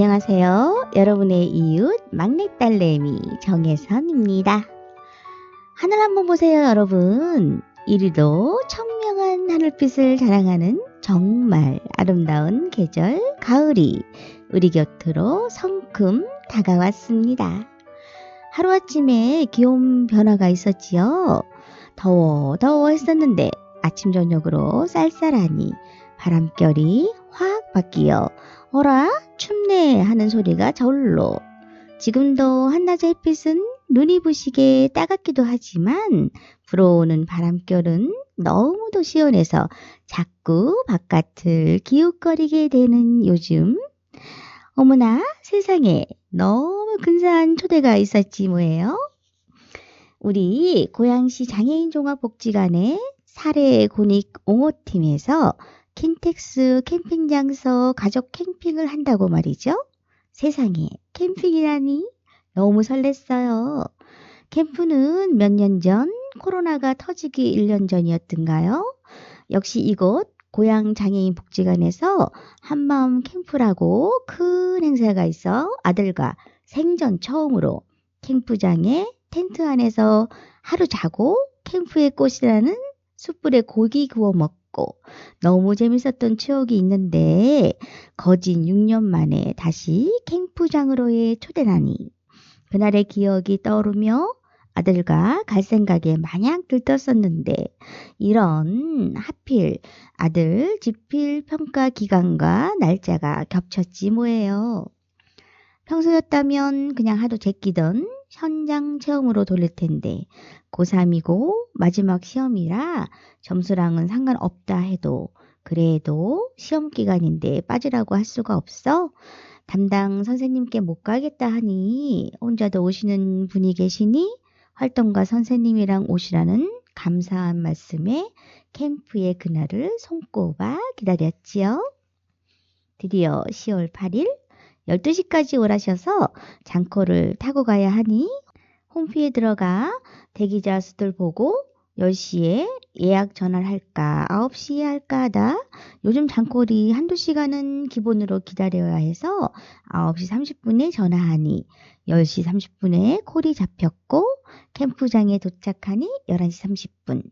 안녕하세요. 여러분의 이웃 막내딸내미 정혜선입니다. 하늘 한번 보세요, 여러분. 이리도 청명한 하늘빛을 자랑하는 정말 아름다운 계절 가을이 우리 곁으로 성큼 다가왔습니다. 하루아침에 기온 변화가 있었지요. 더워 더워 했었는데 아침 저녁으로 쌀쌀하니 바람결이 확 바뀌어 어라 춥네 하는 소리가 절로. 지금도 한낮의 햇빛은 눈이 부시게 따갑기도 하지만 불어오는 바람결은 너무도 시원해서 자꾸 바깥을 기웃거리게 되는 요즘. 어머나 세상에 너무 근사한 초대가 있었지 뭐예요? 우리 고양시 장애인 종합복지관의 사례 공익 옹호팀에서 킨텍스 캠핑장서 가족 캠핑을 한다고 말이죠. 세상에 캠핑이라니 너무 설렜어요. 캠프는 몇 년 전 코로나가 터지기 1년 전이었던가요? 역시 이곳 고향 장애인 복지관에서 한마음 캠프라고 큰 행사가 있어 아들과 생전 처음으로 캠프장에 텐트 안에서 하루 자고 캠프의 꽃이라는 숯불에 고기 구워 먹고 너무 재밌었던 추억이 있는데 거진 6년 만에 다시 캠프장으로의 초대나니 그날의 기억이 떠오르며 아들과 갈 생각에 마냥 들떴었는데 이런 하필 아들 집필 평가 기간과 날짜가 겹쳤지 뭐예요. 평소였다면 그냥 하도 제끼던 현장 체험으로 돌릴 텐데 고3이고 마지막 시험이라 점수랑은 상관없다 해도 그래도 시험 기간인데 빠지라고 할 수가 없어 담당 선생님께 못 가겠다 하니 혼자도 오시는 분이 계시니 활동가 선생님이랑 오시라는 감사한 말씀에 캠프의 그날을 손꼽아 기다렸지요. 드디어 10월 8일 12시까지 오라셔서 장코를 타고 가야 하니 홈피에 들어가 대기자 수들 보고 10시에 예약 전화를 할까 9시에 할까 하다 요즘 장콜이 한두 시간은 기본으로 기다려야 해서 9시 30분에 전화하니 10시 30분에 콜이 잡혔고 캠프장에 도착하니 11시 30분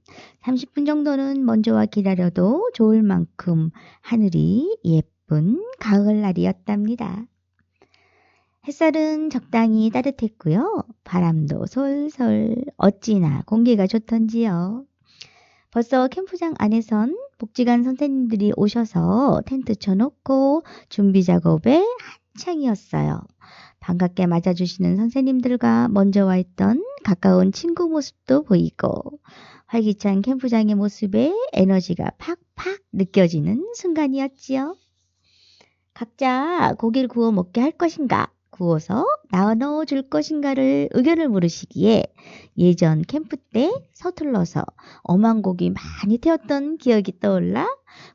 30분 정도는 먼저 와 기다려도 좋을 만큼 하늘이 예쁜 가을날이었답니다. 햇살은 적당히 따뜻했고요. 바람도 솔솔 어찌나 공기가 좋던지요. 벌써 캠프장 안에선 복지관 선생님들이 오셔서 텐트 쳐놓고 준비 작업에 한창이었어요. 반갑게 맞아주시는 선생님들과 먼저 와 있던 가까운 친구 모습도 보이고 활기찬 캠프장의 모습에 에너지가 팍팍 느껴지는 순간이었지요. 각자 고기를 구워 먹게 할 것인가? 구워서 나눠 줄 것인가를 의견을 물으시기에 예전 캠프 때 서툴러서 엄한 고기 많이 태웠던 기억이 떠올라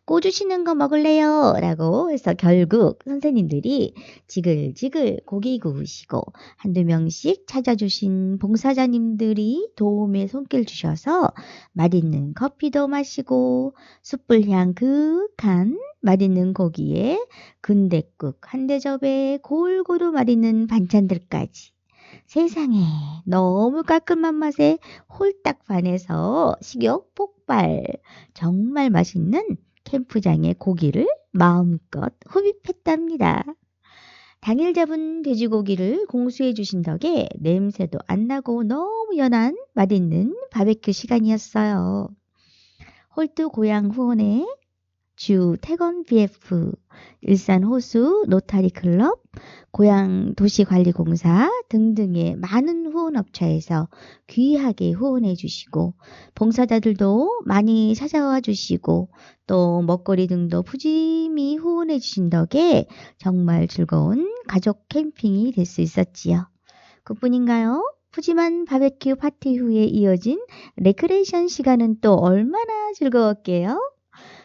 꼬주시는 거 먹을래요? 라고 해서 결국 선생님들이 지글지글 고기 구우시고 한두 명씩 찾아주신 봉사자님들이 도움의 손길 주셔서 맛있는 커피도 마시고 숯불향 그윽한 맛있는 고기에 근대국 한 대접에 골고루 맛있는 반찬들까지 세상에 너무 깔끔한 맛에 홀딱 반해서 식욕 폭발 정말 맛있는 캠프장의 고기를 마음껏 흡입했답니다. 당일 잡은 돼지고기를 공수해 주신 덕에 냄새도 안 나고 너무 연한 맛있는 바베큐 시간이었어요. 홀트 고향 후원에 주 태건 BF, 일산 호수 노타리 클럽, 고향 도시관리공사 등등의 많은 후원업체에서 귀하게 후원해 주시고 봉사자들도 많이 찾아와 주시고 또 먹거리 등도 푸짐히 후원해 주신 덕에 정말 즐거운 가족 캠핑이 될 수 있었지요. 그뿐인가요? 푸짐한 바베큐 파티 후에 이어진 레크레이션 시간은 또 얼마나 즐거웠게요?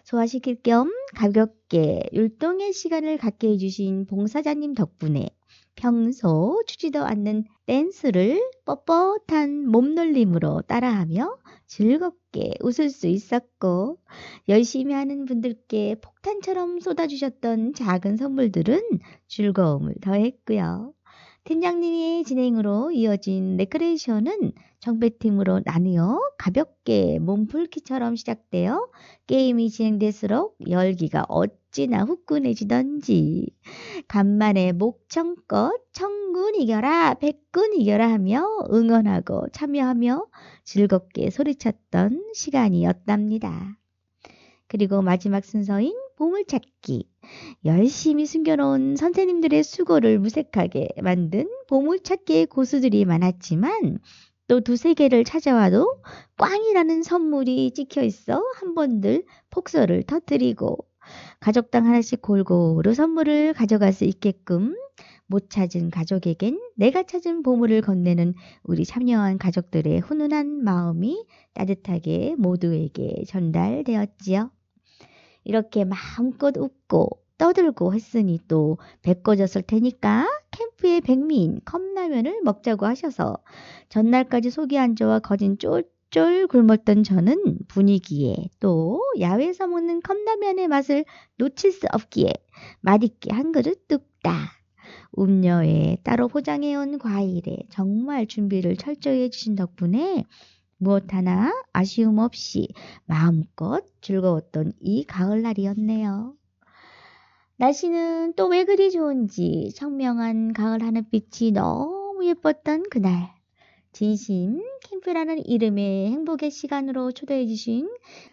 소화시킬 겸 가볍게 율동의 시간을 갖게 해주신 봉사자님 덕분에 평소 추지도 않는 댄스를 뻣뻣한 몸놀림으로 따라하며 즐겁게 웃을 수 있었고 열심히 하는 분들께 폭탄처럼 쏟아주셨던 작은 선물들은 즐거움을 더했고요. 팀장님의 진행으로 이어진 레크레이션은 정배팀으로 나뉘어 가볍게 몸풀기처럼 시작되어 게임이 진행될수록 열기가 어찌나 후끈해지던지 간만에 목청껏 청군 이겨라 백군 이겨라 하며 응원하고 참여하며 즐겁게 소리쳤던 시간이었답니다. 그리고 마지막 순서인 보물찾기. 열심히 숨겨놓은 선생님들의 수고를 무색하게 만든 보물찾기의 고수들이 많았지만 또 두세 개를 찾아와도 꽝이라는 선물이 찍혀 있어 한 번들 폭설을 터뜨리고 가족당 하나씩 골고루 선물을 가져갈 수 있게끔 못 찾은 가족에겐 내가 찾은 보물을 건네는 우리 참여한 가족들의 훈훈한 마음이 따뜻하게 모두에게 전달되었지요. 이렇게 마음껏 웃고 떠들고 했으니 또 배꺼졌을 테니까 캠프의 백미인 컵라면을 먹자고 하셔서 전날까지 속이 안 좋아 거진 쫄쫄 굶었던 저는 분위기에 또 야외에서 먹는 컵라면의 맛을 놓칠 수 없기에 맛있게 한 그릇 뚝딱. 음료에 따로 포장해온 과일에 정말 준비를 철저히 해주신 덕분에 무엇 하나 아쉬움 없이 마음껏 즐거웠던 이 가을날이었네요. 날씨는 또 왜 그리 좋은지 청명한 가을 하늘빛이 너무 예뻤던 그날. 진심 캠프라는 이름의 행복의 시간으로 초대해 주신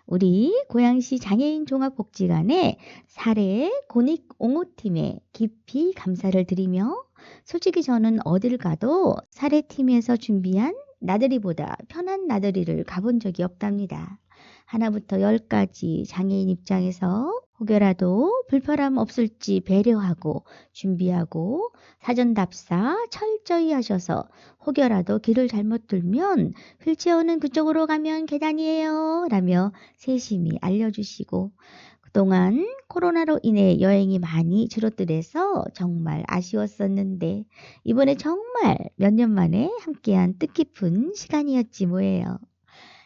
우리 고양시 장애인 종합복지관의 사례 고닉 옹호팀에 깊이 감사를 드리며 솔직히 저는 어딜 가도 사례팀에서 준비한 나들이보다 편한 나들이를 가본 적이 없답니다. 하나부터 열까지 장애인 입장에서 혹여라도 불편함 없을지 배려하고 준비하고 사전 답사 철저히 하셔서 혹여라도 길을 잘못 들면 휠체어는 그쪽으로 가면 계단이에요 라며 세심히 알려주시고 그 동안 코로나로 인해 여행이 많이 줄어들어서 정말 아쉬웠었는데 이번에 정말 몇 년 만에 함께한 뜻깊은 시간이었지 뭐예요.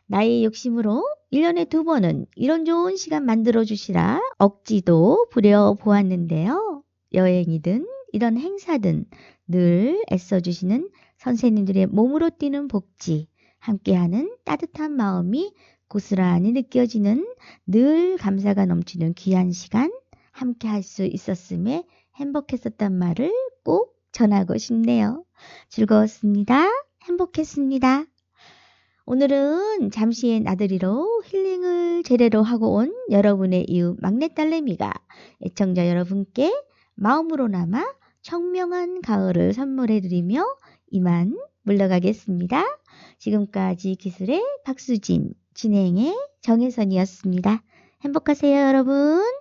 나의 욕심으로 1년에 두 번은 이런 좋은 시간 만들어 주시라 억지도 부려 보았는데요. 여행이든 이런 행사든 늘 애써 주시는 선생님들의 몸으로 뛰는 복지, 함께하는 따뜻한 마음이 고스란히 느껴지는 늘 감사가 넘치는 귀한 시간 함께 할 수 있었음에 행복했었단 말을 꼭 전하고 싶네요. 즐거웠습니다. 행복했습니다. 오늘은 잠시의 나들이로 힐링을 제대로 하고 온 여러분의 이웃 막내딸내미가 애청자 여러분께 마음으로나마 청명한 가을을 선물해드리며 이만 물러가겠습니다. 지금까지 기술의 박수진, 진행의 정혜선이었습니다. 행복하세요, 여러분.